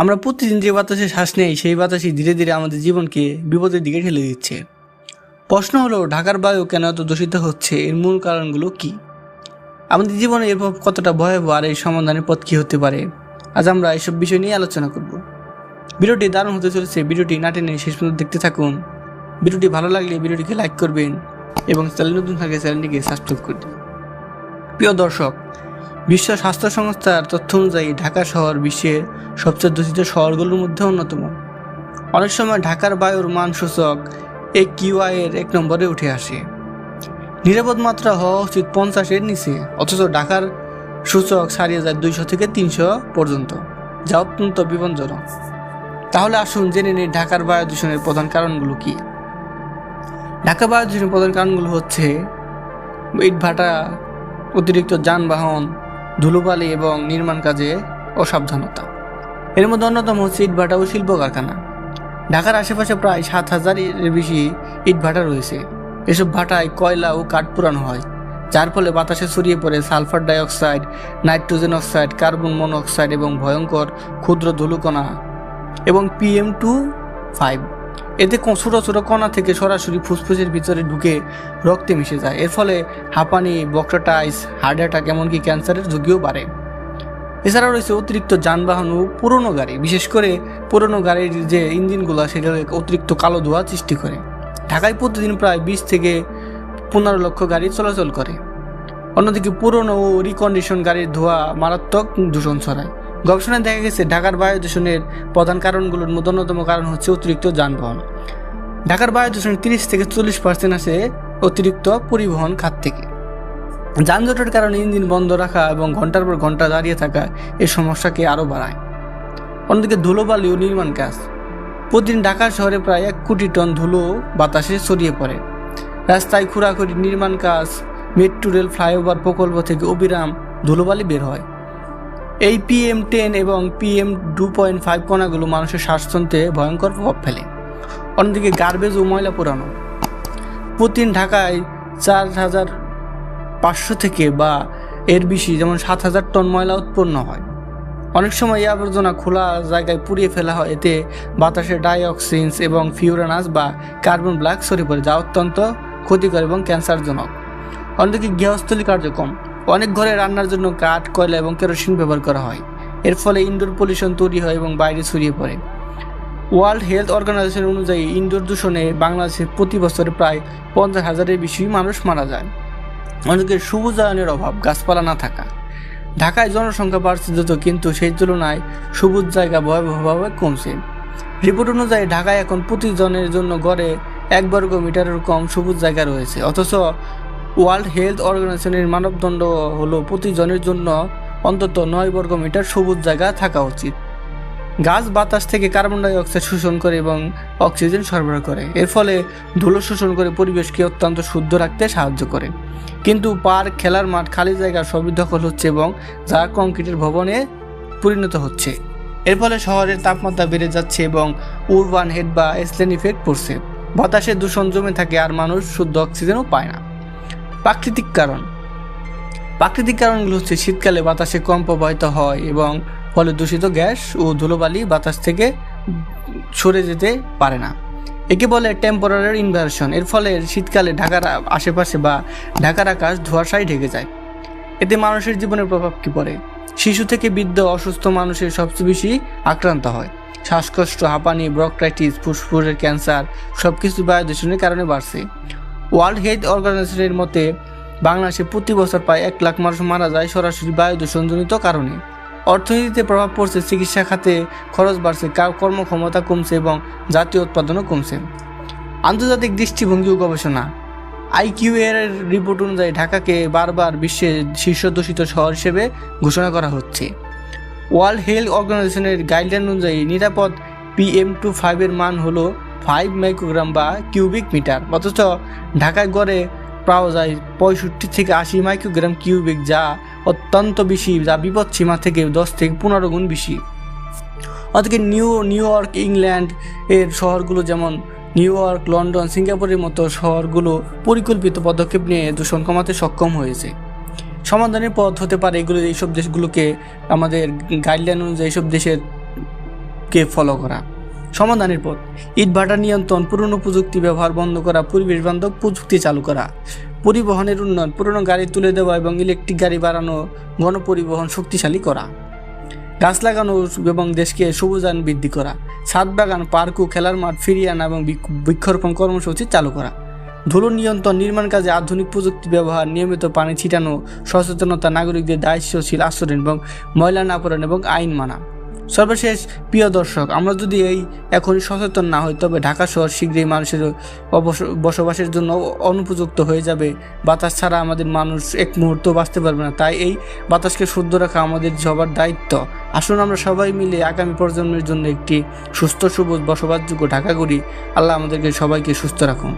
আমরা প্রতিদিন যে বাতাসে শ্বাস নেই, সেই বাতাসই ধীরে ধীরে আমাদের জীবনকে বিপদের দিকে ঠেলে দিচ্ছে। প্রশ্ন হলো, ঢাকার বায়ু কেন এত দূষিত হচ্ছে? এর মূল কারণগুলো কি? আমাদের জীবনে এর প্রভাব কতটা ভয়াবহ আর এই সমাধানের পথ কী হতে পারে? আজ আমরা এসব বিষয় নিয়ে আলোচনা করব। ভিডিওটি দারুণ হতে চলেছে, ভিডিওটি না টেনে শেষ পর্যন্ত দেখতে থাকুন। ভিডিওটি ভালো লাগলে ভিডিওটিকে লাইক করবেন এবং চ্যানেল নতুন থাকলে চ্যানেলটিকে সাবস্ক্রাইব করে দিন প্রিয় দর্শক বিশ্ব স্বাস্থ্য সংস্থার তথ্য অনুযায়ী ঢাকা শহর বিশ্বের সবচেয়ে দূষিত শহরগুলোর মধ্যে অন্যতম। অনেক সময় ঢাকার বায়ুর মান সূচক এই কিউআই এর এক নম্বরে উঠে আসে। নিরাপদ মাত্রা হওয়া উচিত পঞ্চাশের নিচে, অথচ ঢাকার সূচক ছাড়িয়ে যায় দুইশো থেকে তিনশো পর্যন্ত, যা অত্যন্ত বিপজ্জনক। তাহলে আসুন জেনে নিই ঢাকার বায়ু দূষণের প্রধান কারণগুলো কি। ঢাকা বায়ু দূষণের প্রধান কারণগুলো হচ্ছে ইটভাটা, অতিরিক্ত যানবাহন ধুলোবালি এবং নির্মাণ কাজে অসাবধানতা। এর মধ্যে অন্যতম হচ্ছে ইটভাটা ও শিল্প কারখানা ঢাকার আশেপাশে প্রায় সাত হাজার এর বেশি ইটভাটা রয়েছে। এসব ভাটায় কয়লা ও কাঠ পুরানো হয়, যার ফলে বাতাসে ছড়িয়ে পড়ে sulphur dioxide, nitrogen oxide, carbon monoxide এবং ভয়ঙ্কর ক্ষুদ্র ধুলোকণা এবং পিএম টু ফাইভ। এতে ছোট ছোট কণা থেকে সরাসরি ফুসফুসের ভিতরে ঢুকে রক্তে মিশে যায়। এর ফলে হাঁপানি, বক্রটাইস, হার্ট অ্যাটাক এমনকি ক্যান্সারের ঝুঁকিও বাড়ে। এছাড়াও রয়েছে অতিরিক্ত যানবাহন ও পুরনো গাড়ি। বিশেষ করে পুরনো গাড়ির যে ইঞ্জিনগুলো সেটা অতিরিক্ত কালো ধোঁয়া সৃষ্টি করে। ঢাকায় প্রতিদিন প্রায় বিশ থেকে পনেরো লক্ষ গাড়ি চলাচল করে। অন্যদিকে পুরনো ও রিকন্ডিশন গাড়ির ধোঁয়া মারাত্মক দূষণ ছড়ায়। গবেষণায় দেখা গেছে ঢাকার বায়ু দূষণের প্রধান কারণগুলোর মধ্যে অন্যতম কারণ হচ্ছে অতিরিক্ত যানবাহন। ঢাকার বায়ু দূষণের তিরিশ থেকে চল্লিশ পার্সেন্ট আসে অতিরিক্ত পরিবহন খাত থেকে। যানজটের কারণে ইঞ্জিন বন্ধ রাখা এবং ঘণ্টার পর ঘণ্টা দাঁড়িয়ে থাকা এই সমস্যাকে আরও বাড়ায়। অন্যদিকে ধুলোবালি ও নির্মাণ কাজ। প্রতিদিন ঢাকা শহরে প্রায় এক কোটি টন ধুলো বাতাসে ছড়িয়ে পড়ে। রাস্তায় খোঁড়াখুড়ি নির্মাণ কাজ, মেট্রো, রেল, ফ্লাইওভার প্রকল্প থেকে অবিরাম ধুলোবালি বের হয়। এই পিএম টেন এবং পিএম টু পয়েন্ট ফাইভ কণাগুলো মানুষের শ্বাসতন্ত্রে ভয়ঙ্কর প্রভাব ফেলে। অন্যদিকে গার্বেজ ও ময়লা পোড়ানো। প্রতিদিন ঢাকায় চার হাজার পাঁচশো থেকে বা এর বেশি যেমন সাত হাজার টন ময়লা উৎপন্ন হয়। অনেক সময় এই আবর্জনা খোলা জায়গায় পুড়িয়ে ফেলা হয়। এতে বাতাসে ডাইঅক্সিনস এবং ফিউরানাস বা কার্বন ব্ল্যাক ছড়িয়ে পড়ে, যা অত্যন্ত ক্ষতিকর এবং ক্যান্সারজনক। অন্যদিকে গৃহস্থলী কার্যক্রম। অনেক ঘরে রান্নার জন্য কাঠ, কয়লা এবং কেরোসিন ব্যবহার করা হয়। এর ফলে ইনডোর পলিউশন তৈরি হয় এবং বাইরে ছড়িয়ে পড়ে। ওয়ার্ল্ড হেলথ অর্গানাইজেশন অনুযায়ী ইনডোর দূষণে বাংলাদেশে প্রতি বছরে প্রায় পঞ্চাশ হাজারের বেশি মানুষ মারা যায়। অনেকের সবুজায়নের অভাব, গাছপালা না থাকা। ঢাকায় জনসংখ্যা বাড়ছে দ্রুত, কিন্তু সেই তুলনায় সবুজ জায়গা ভয়াবহভাবে কমছে। রিপোর্ট অনুযায়ী ঢাকায় এখন প্রতিজনের জন্য গড়ে এক বর্গ মিটারের কম সবুজ জায়গা রয়েছে। অথচ ওয়ার্ল্ড হেলথ অর্গানাইজেশনের মানবদণ্ড হলো প্রতিজনের জন্য অন্তত নয় বর্গ মিটার সবুজ জায়গা থাকা উচিত। গাছ বাতাস থেকে কার্বন ডাই অক্সাইড শোষণ করে এবং অক্সিজেন সরবরাহ করে। এর ফলে ধুলো শোষণ করে পরিবেশকে অত্যন্ত শুদ্ধ রাখতে সাহায্য করে। কিন্তু পার্ক, খেলার মাঠ, খালি জায়গা সবই দখল হচ্ছে এবং যা কংক্রিটের ভবনে পরিণত হচ্ছে। এর ফলে শহরের তাপমাত্রা বেড়ে যাচ্ছে এবং উরবান হেড বা এসলেন ইফেক্ট পড়ছে। বাতাসে দূষণ জমে থাকে আর মানুষ শুদ্ধ অক্সিজেনও পায় না। প্রাকৃতিক কারণ। প্রাকৃতিক কারণগুলো হচ্ছে শীতকালে বাতাসে কম প্রবাহিত হয় এবং ফলে দূষিত গ্যাস ও ধুলোবালি বাতাস থেকে সরে যেতে পারে না। একে বলে টেম্পোরারি ইনভার্সন এর ফলে শীতকালে ঢাকার আশেপাশে বা ঢাকার আকাশ ধোঁয়াশায় ঢেকে যায়। এতে মানুষের জীবনের প্রভাব কি পড়ে? শিশু থেকে বৃদ্ধ অসুস্থ মানুষের সবচেয়ে বেশি আক্রান্ত হয়। শ্বাসকষ্ট, হাঁপানি ব্রকটাইটিস ফুসফুসের ক্যান্সার সব কিছু বায়ু দূষণের কারণে বাড়ছে। ওয়ার্ল্ড হেলথ অর্গানাইজেশনের মতে, বাংলাদেশে প্রতি বছর প্রায় এক লাখ মানুষ মারা যায় সরাসরি বায়ু দূষণজনিত কারণে। অর্থনীতিতে প্রভাব পড়ছে চিকিৎসা খাতে, খরচ বাড়ছে কর্মক্ষমতা কমছে এবং জাতীয় উৎপাদনও কমছে। আন্তর্জাতিক দৃষ্টিভঙ্গি ও গবেষণা। আইকিউ এর রিপোর্ট অনুযায়ী ঢাকাকে বারবার বিশ্বের শীর্ষ দূষিত শহর হিসেবে ঘোষণা করা হচ্ছে। ওয়ার্ল্ড হেলথ অর্গানাইজেশনের গাইডলাইন অনুযায়ী নিরাপদ পিএম টু ফাইভের মান হলো ফাইভ মাইক্রোগ্রাম বা কিউবিক মিটার। অথচ ঢাকায় গড়ে পাওয়া যায় পঁয়ষট্টি থেকে আশি মাইক্রোগ্রাম কিউবিক, যা অত্যন্ত বেশি, যা বিপদ সীমা থেকে দশ থেকে পনেরো গুণ বেশি। অথবা নিউ নিউ ইয়র্ক, ইংল্যান্ড এর শহরগুলো যেমন নিউ ইয়র্ক, লন্ডন, সিঙ্গাপুরের মতো শহরগুলো পরিকল্পিত পদক্ষেপ নিয়ে দূষণ কমাতে সক্ষম হয়েছে। সমাধানের পথ হতে পারে এগুলো, এইসব দেশগুলোকে আমাদের গাইডলাইন অনুযায়ী এইসব দেশের কে ফলো করা। সমাধানের পথ। ইট ভাটা নিয়ন্ত্রণ, পুরনো প্রযুক্তি ব্যবহার বন্ধ করা, পরিবেশ বান্ধব প্রযুক্তি চালু করা। পরিবহনের উন্নয়ন, পুরনো গাড়ি তুলে দেওয়া এবং ইলেকট্রিক গাড়ি বাড়ানো, গণপরিবহন শক্তিশালী করা। গাছ লাগানো এবং দেশকে সবুজায়ন বৃদ্ধি করা। ছাদ বাগান, পার্ক ও খেলার মাঠ ফিরিয়ে আনা এবং বৃক্ষরোপণ কর্মসূচি চালু করা। ধুলো নিয়ন্ত্রণ, নির্মাণ কাজে আধুনিক প্রযুক্তি ব্যবহার, নিয়মিত পানি ছিটানো, সচেতনতা, নাগরিকদের দায়িত্বশীল আচরণ এবং ময়লা না পড়ানো এবং আইন মানা। সর্বশেষ, প্রিয় দর্শক, আমরা যদি এই এখনই সচেতন না হই, তবে ঢাকা শহর শীঘ্রই মানুষের বসবাসের জন্য অনুপযুক্ত হয়ে যাবে। বাতাস ছাড়া আমাদের মানুষ এক মুহূর্ত বাঁচতে পারবে না। তাই এই বাতাসকে শুদ্ধ রাখা আমাদের সবার দায়িত্ব। আসুন আমরা সবাই মিলে আগামী প্রজন্মের জন্য একটি সুস্থ, সবুজ, বসবাসযোগ্য ঢাকা করি আল্লাহ আমাদেরকে সবাইকে সুস্থ রাখুন।